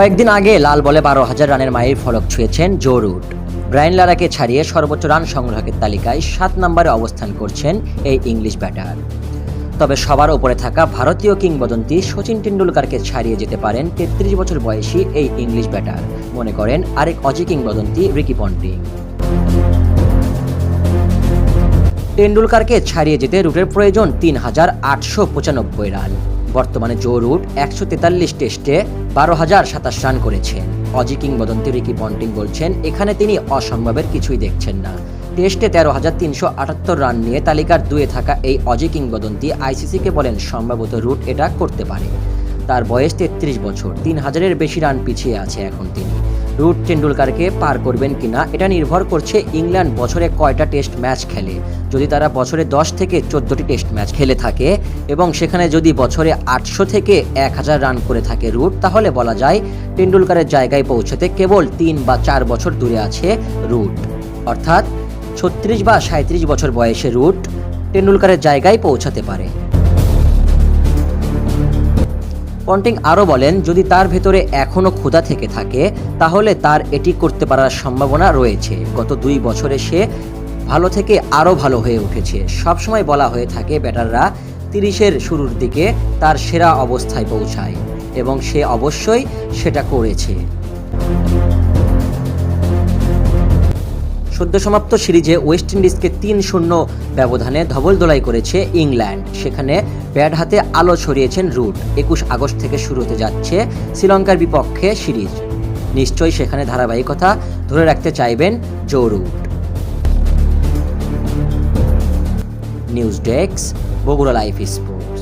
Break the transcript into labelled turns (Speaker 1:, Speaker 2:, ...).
Speaker 1: কয়েকদিন আগে লাল বলে বারো হাজার রানের মাইল ফলক ছুঁয়েছেন জো রুট। ব্রায়ান লারাকে ছাড়িয়ে সর্বোচ্চ রান সংগ্রহের তালিকায় সাত নম্বরে অবস্থান করছেন এই ইংলিশ ব্যাটার। তবে সবার উপরে থাকা ভারতীয় কিংবদন্তি সচিন টেন্ডুলকারকে ছাড়িয়ে যেতে পারেন তেত্রিশ বছর বয়সী এই ইংলিশ ব্যাটার, মনে করেন আরেক অজি কিংবদন্তি রিকি পন্টিং। টেন্ডুলকারকে ছাড়িয়ে যেতে রুটের প্রয়োজন তিন হাজার আটশো পঁচানব্বই রান। বর্তমানে জো রুট একশো তেতাল্লিশ টেস্টে বারো হাজার সাতাশ রান করেছেন অজি কিংবদন্তি রিকি পন্টিং বলছেন, এখানে তিনি অসম্ভবের কিছুই দেখছেন না। টেস্টে তেরো হাজার তিনশো আটাত্তর রান নিয়ে তালিকার দুয়ে থাকা এই অজি কিংবদন্তি আইসিসিকে বলেন, সম্ভবত রুট এটা করতে পারে। তার বয়স তেত্রিশ বছর, তিন হাজারের বেশি রান পিছিয়ে আছে এখন তিনি। রুট টেন্ডুলকারকে পার করবেন কিনা, এটা নির্ভর করছে ইংল্যান্ড বছরে কয়টা টেস্ট ম্যাচ খেলে। যদি তারা বছরে দশ থেকে চোদ্দটি টেস্ট ম্যাচ খেলে থাকে এবং সেখানে যদি বছরে আটশো থেকে এক হাজার রান করে থাকে রুট, তাহলে বলা যায় টেন্ডুলকারের জায়গায় পৌঁছাতে কেবল তিন বা চার বছর দূরে আছে রুট। অর্থাৎ ছত্রিশ বা সাঁত্রিশ বছর বয়সে রুট টেন্ডুলকারের জায়গায় পৌঁছাতে পারে। পন্টিং আরও বলেন, যদি তার ভেতরে এখনও ক্ষুধা থেকে থাকে, তাহলে তার এটি করতে পারার সম্ভাবনা রয়েছে। গত দুই বছরে সে ভালো থেকে আরও ভালো হয়ে উঠেছে। সবসময় বলা হয়ে থাকে, ব্যাটাররা তিরিশের শুরুর দিকে তার সেরা অবস্থায় পৌঁছায় এবং সে অবশ্যই সেটা করেছে। সদ্য সমাপ্ত সিরিজে ওয়েস্ট ইন্ডিজকে তিন শূন্য ব্যবধানে ধবল ধবলদোলাই করেছে ইংল্যান্ড। সেখানে ব্যাট হাতে আলো ছড়িয়েছেন রুট। একুশ আগস্ট থেকে শুরু হতে যাচ্ছে শ্রীলঙ্কার বিপক্ষে সিরিজ। নিশ্চয়ই সেখানে ধারাবাহিকতা ধরে রাখতে চাইবেন Joe Root. News desk, Bogura life sport